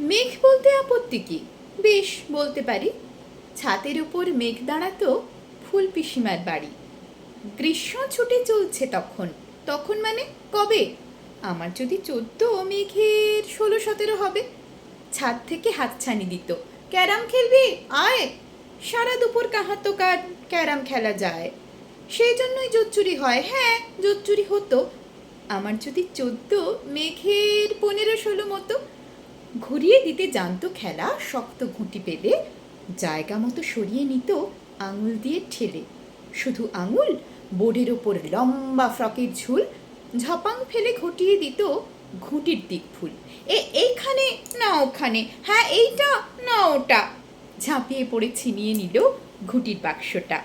মেঘ বলতে আপত্তি কি? বেশ, বলতে পারি। ছাতের উপর মেঘ দাঁড়াতো ফুল পিসিমার বাড়ি। গ্রীষ্ম ছুটে চলছে তখন। তখন মানে কবে? আমার যদি চোদ্দ মেঘের ষোলো সতেরো হবে। ছাদ থেকে হাতছানি দিত। ক্যারাম খেলবি? আয়! সারা দুপুর কাহার তো কার ক্যারাম খেলা যায়। সেই জন্যই জোচ্চুরি হয়। হ্যাঁ জোচ্চুরি হতো। আমার যদি চোদ্দ মেঘের পনেরো ষোলো মতো ঘুরিয়ে দিতে জানতো খেলা, শক্ত ঘুঁটি পেলে, জায়গা মতো সরিয়ে নিত আঙুল দিয়ে ঠেলে। শুধু আঙুল, বোর্ডের ওপর লম্বা ফ্রকের ঝুল, ঝপাং ফেলে ঘটিয়ে দিত ঘুঁটির দিক ফুল এ, এইখানে, না ওখানে হ্যাঁ এইটা, না ওটা। ঝাঁপিয়ে পড়ে ছিনিয়ে নিল ঘুঁটির বাক্সটা।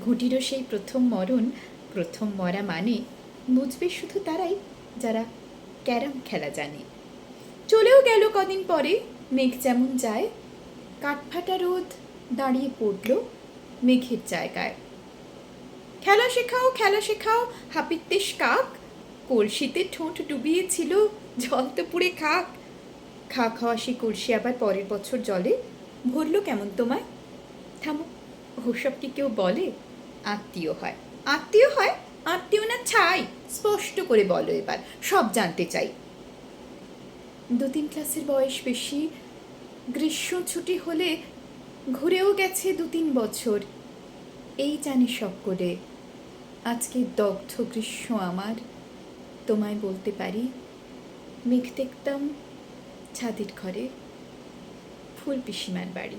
ঘুঁটিরও সেই প্রথম মরণ, প্রথম মরা মানে বুঝবে শুধু তারাই যারা ক্যারাম খেলা জানে। চলেও গেল কদিন পরে, মেঘ যেমন যায়, কাঠফাটা রোদ দাঁড়িয়ে পড়ল মেঘের জায়গায়। খেলা শেখাও খেলা শেখাও হাপিত্তেশ কাক, কলসিতে ঠোঁট ডুবিয়েছিল জল তো পুড়ে খাক। খা খাওয়া সে কলসি আবার পরের বছর জলে, ভরল কেমন তোমায়? থামো, ওসব কি কেউ বলে? আত্মীয় হয়। আত্মীয় হয়? আত্মীয় না ছাই? স্পষ্ট করে বলো এবার, সব জানতে চাই। দু তিন ক্লাসের বয়স বেশি। গ্রীষ্ম ছুটি হলে ঘুরেও গেছে দু তিন বছর। এই জানি সব করে। আজকে দগ্ধ গ্রীষ্ম আমার। তোমায় বলতে পারি, মেঘ দেখতাম ছাদের ঘরে ফুল পিসিমার বাড়ি।